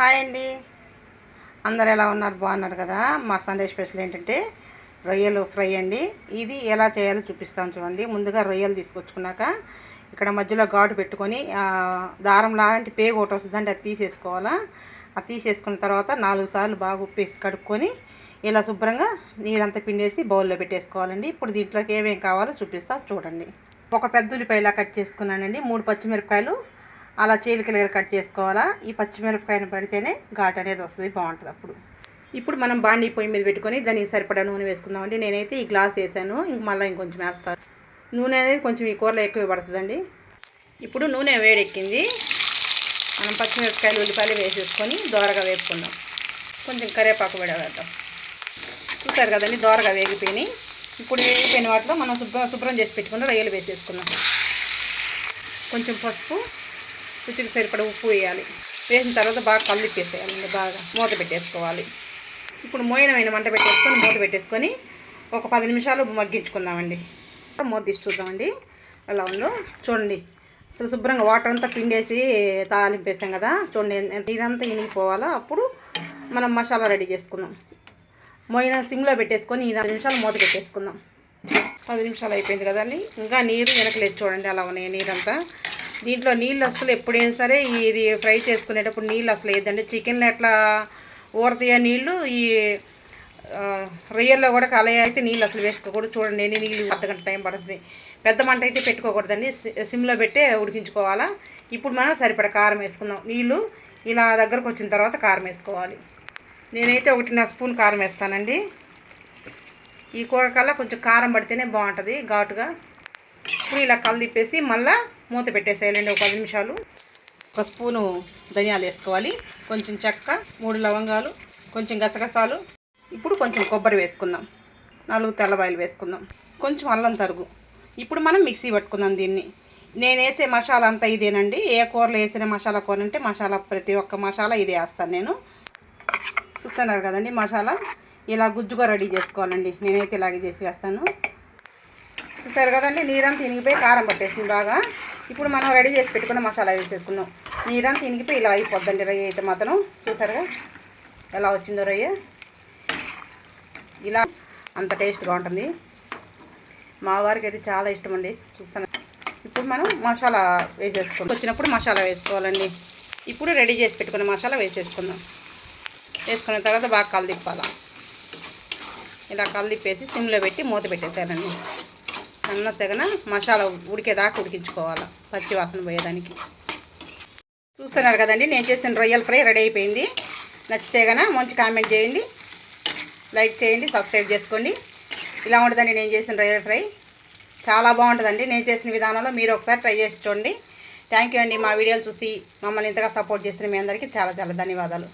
Hi అండి. అందరు ఎలా ఉన్నారు? బాగున్నారు కదా? మా సండే స్పెషల్ ఏంటంటే రొయ్యలు ఫ్రై అండి. ఇది ఎలా చేయాలో చూపిస్తాను చూడండి. ముందుగా రొయ్యలు తీసుకొచ్చుకున్నాక ఇక్కడ మధ్యలో ఘాటు పెట్టుకొని దారం లాంటి పేగు ఒకటి వస్తుందండి అది తీసేసుకోవాలా. అది తీసేసుకున్న తర్వాత నాలుగు సార్లు బాగా ఉప్పేసి కడుక్కొని ఇలా శుభ్రంగా నీరంతా పిండేసి బౌల్లో పెట్టేసుకోవాలండి. ఇప్పుడు దీంట్లోకి ఏమేమి కావాలో చూపిస్తా చూడండి. ఒక పెద్ద ఉల్లిపాయలా కట్ చేసుకున్నానండి. మూడు పచ్చిమిరపకాయలు అలా చీలికలుగా కట్ చేసుకోవాలా? ఈ పచ్చిమిరపకాయను పడితేనే ఘాట్ అనేది వస్తుంది బాగుంటుంది అప్పుడు. ఇప్పుడు మనం బాండీ పొయ్యి మీద పెట్టుకొని దానికి సరిపడా నూనె వేసుకుందామండి. నేనైతే ఈ గ్లాస్ వేసాను ఇంక మళ్ళీ ఇంకొంచెం వేస్తాను. నూనె అనేది కొంచెం ఈ కూరలో ఎక్కువ పడుతుందండి. ఇప్పుడు నూనె వేడెక్కింది. మనం పచ్చిమిరపకాయలు ఉల్లిపాయలు వేసేసుకొని దోరగా వేపుకుందాం. కొంచెం కరివేపాకు కూడా చూసారు కదండి దోరగా వేగిపోయినాయి. ఇప్పుడు వేగిపోయిన వాటిలో మనం శుభ్రం శుభ్రం చేసి పెట్టుకుని రొయ్యలు వేసేసుకుందాం. కొంచెం పసుపు రుచికి సరిపడ ఉప్పు వేయాలి. వేసిన తర్వాత బాగా కలిపేసేయాలండి బాగా మూత పెట్టేసుకోవాలి. ఇప్పుడు మోయినమైన మంట పెట్టేసుకొని మూత పెట్టేసుకొని ఒక పది నిమిషాలు మగ్గించుకుందామండి. మూత తీసి చూద్దామండి. ఎలా ఉందో చూడండి. అసలు శుభ్రంగా వాటర్ అంతా పిండేసి తాలింపేసాం కదా. చూడండి ఇదంతా ఇనిగిపోవాలా అప్పుడు మనం మసాలా రెడీ చేసుకుందాం. మోయిన సిమ్లో పెట్టేసుకొని ఈ ఐదు నిమిషాలు మూత పెట్టేసుకుందాం. పది నిమిషాలు అయిపోయింది కదండి. ఇంకా నీరు వెనకలేదు చూడండి అలా ఉన్నాయి నీరంతా. దీంట్లో నీళ్ళు అసలు ఎప్పుడైనా సరే ఇది ఫ్రై చేసుకునేటప్పుడు నీళ్ళు అసలు వేయద్దండి. చికెన్లో ఎట్లా ఊరతాయో నీళ్ళు ఈ రొయ్యల్లో కూడా కలయ అయితే నీళ్ళు అసలు వేసుకోకూడదు. చూడండి నేను నీళ్ళు అర్ధగంట టైం పడుతుంది. పెద్ద మంట అయితే పెట్టుకోకూడదండి. సి- సిమ్లో పెట్టే ఉడికించుకోవాలా. ఇప్పుడు మనం సరిపడ కారం వేసుకుందాం. నీళ్ళు ఇలా దగ్గరకు వచ్చిన తర్వాత కారం వేసుకోవాలి. నేనైతే ఒకటిన్నర స్పూన్ కారం వేస్తానండి. ఈ కూర కొంచెం కారం పడితేనే బాగుంటుంది ఘాటుగా. ఇప్పుడు ఇలా కళ్ళు తిప్పేసి మళ్ళీ మూత పెట్టేసేయాలండి ఒక పది నిమిషాలు. ఒక స్పూను ధనియాలు వేసుకోవాలి. కొంచెం చెక్క మూడు లవంగాలు కొంచెం గసగసాలు. ఇప్పుడు కొంచెం కొబ్బరి వేసుకుందాం. నాలుగు తెల్లబాయలు వేసుకుందాం. కొంచెం అల్లం తరుగు. ఇప్పుడు మనం మిక్సీ పట్టుకుందాం దీన్ని. నేను వేసే మసాలా అంతా ఇదేనండి. ఏ కూరలో వేసిన మసాలా కూర అంటే మసాలా ప్రతి ఒక్క మసాలా ఇదే వేస్తాను నేను. చూస్తున్నారు కదండి మసాలా? ఇలా గుజ్జుగా రెడీ చేసుకోవాలండి. నేనైతే ఇలాగే చేసి వేస్తాను. చూసారు కదండి నీరంతా ఇనిగిపోయి కారం పట్టేసింది బాగా. ఇప్పుడు మనం రెడీ చేసి పెట్టుకున్న మసాలా వేసేసుకుందాం. నీరంతా ఇనిగిపోయి ఇలా అయిపోద్దండి రొయ్య అయితే మాత్రం. చూసారుగా ఎలా వచ్చిందో రొయ్య. ఇలా అంత టేస్ట్గా ఉంటుంది. మా వారికి అయితే చాలా ఇష్టం అండి. చూస్తాను. ఇప్పుడు మనం మసాలా వేసేసుకుందాం. వచ్చినప్పుడు మసాలా వేసుకోవాలండి. ఇప్పుడు రెడీ చేసి పెట్టుకున్న మసాలా వేసేసుకుందాం. వేసుకున్న తర్వాత బాగా కలదిప్పాలి ఇలా కలదిప్పేసి సిమ్లో పెట్టి మూత పెట్టేసేయాలండి. సన్న సెగన మసాలా ఉడికేదాకా ఉడికించుకోవాలి పచ్చి వాసన పోయేదానికి. చూస్తున్నారు కదండి నేను చేసిన రొయ్యల ఫ్రై రెడీ అయిపోయింది. నచ్చితే కనుక మంచి కామెంట్ చేయండి లైక్ చేయండి సబ్స్క్రైబ్ చేసుకోండి. ఇలా ఉంటుందండి నేను చేసిన రొయ్యల ఫ్రై. చాలా బాగుంటుందండి నేను చేసిన విధానంలో మీరు ఒకసారి ట్రై చేసి చూడండి. థ్యాంక్ యూ అండి మా వీడియోలు చూసి మమ్మల్ని ఇంతగా సపోర్ట్ చేసిన మీ అందరికీ చాలా చాలా ధన్యవాదాలు.